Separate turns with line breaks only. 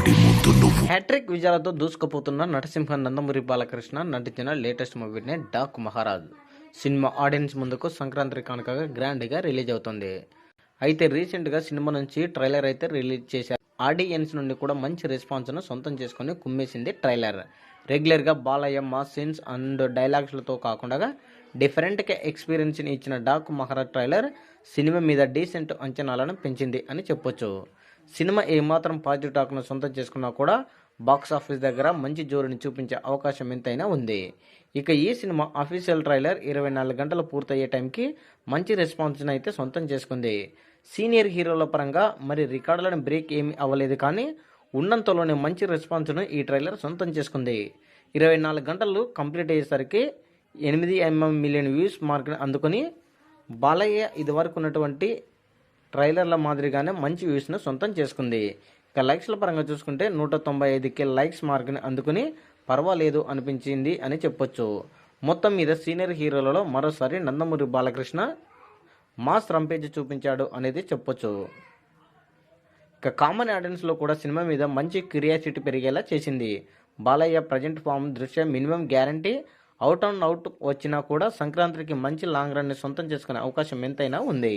Hat trick విజయాలతో దూసుకుపోతున్న నరసింహ నందమూరి బాలకృష్ణ నటించిన latest మూవీనే డాక్ మహారాజ్. సినిమా ఆడియన్స్ ముందుకు సంక్రాంతి కానుకగా గ్రాండ్గా రిలీజ్ అవుతుంది. అయితే రీసెంట్గా సినిమా నుంచి ట్రైలర్ అయితే రిలీజ్ చేశారు. ఆడియన్స్ నుండి కూడా మంచి రెస్పాన్స్ను సొంతం చేసుకొని కుమ్మేసింది ట్రైలర్. రెగ్యులర్గా బాలయ్య మా సీన్స్ అండ్ డైలాగ్స్లతో కాకుండా డిఫరెంట్గా ఎక్స్పీరియన్స్ని ఇచ్చిన డాక్ మహారాజ్ ట్రైలర్ సినిమా మీద డీసెంట్ అంచనాలను పెంచింది అని చెప్పొచ్చు. సినిమా ఏమాత్రం పాజిటివ్ టాక్ను సొంతం చేసుకున్నా కూడా బాక్స్ ఆఫీస్ దగ్గర మంచి జోరుని చూపించే అవకాశం ఎంతైనా ఉంది. ఇక ఈ సినిమా అఫీషియల్ ట్రైలర్ ఇరవై నాలుగు గంటలు పూర్తయ్యే టైంకి మంచి రెస్పాన్స్ని అయితే సొంతం చేసుకుంది. సీనియర్ హీరోల పరంగా మరి రికార్డులను బ్రేక్ ఏమీ అవ్వలేదు కానీ ఉన్నంతలోనే మంచి రెస్పాన్స్ను ఈ ట్రైలర్ సొంతం చేసుకుంది. ఇరవై నాలుగు గంటలు కంప్లీట్ అయ్యేసరికి ఎనిమిది ఎంఎం మిలియన్ వ్యూస్ మార్క్ని అందుకొని బాలయ్య ఇదివరకు ఉన్నటువంటి ట్రైలర్ల మాదిరిగానే మంచి వ్యూస్ను సొంతం చేసుకుంది. ఇక లైక్స్ల పరంగా చూసుకుంటే నూట తొంభై ఐదుకే లైక్స్ మార్క్ని అందుకుని పర్వాలేదు అనిపించింది అని చెప్పొచ్చు. మొత్తం మీద సీనియర్ హీరోలలో మరోసారి నందమూరి బాలకృష్ణ మాస్ రంపేజ్ చూపించాడు అనేది చెప్పొచ్చు. ఇక కామన్ ఆడియన్స్లో కూడా సినిమా మీద మంచి క్యూరియాసిటీ పెరిగేలా చేసింది. బాలయ్య ప్రజెంట్ ఫామ్ దృష్ట్యా minimum guarantee out and out వచ్చినా కూడా సంక్రాంతికి మంచి లాంగ్ రన్ని సొంతం చేసుకునే అవకాశం ఎంతైనా ఉంది.